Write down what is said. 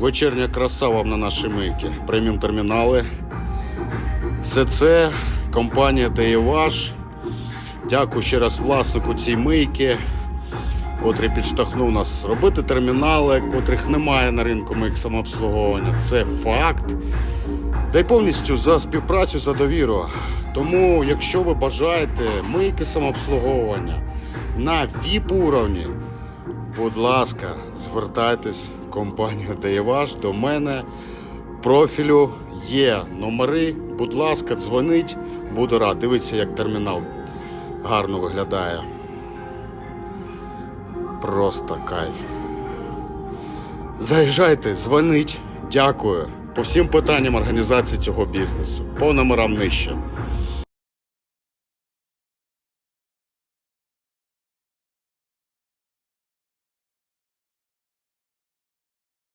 Вечірня краса вам на наші мийки. Преміум термінали. Все це компанія Деєваш. Дякую ще раз власнику цієї мийки, котрий підштовхнув нас робити термінали, котрих немає на ринку мийк самообслуговування. Це факт. Та й повністю за співпрацю, за довіру. Тому, якщо ви бажаєте мийки самообслуговування на VIP уровні, будь ласка, звертайтесь в компанію Деєваш до мене. Профілю є номери. Будь ласка, дзвоніть, буду рад. Дивіться, як термінал гарно виглядає. Просто кайф. Заїжджайте, дзвоніть. Дякую. По всім питанням організації цього бізнесу. По номерам нижче.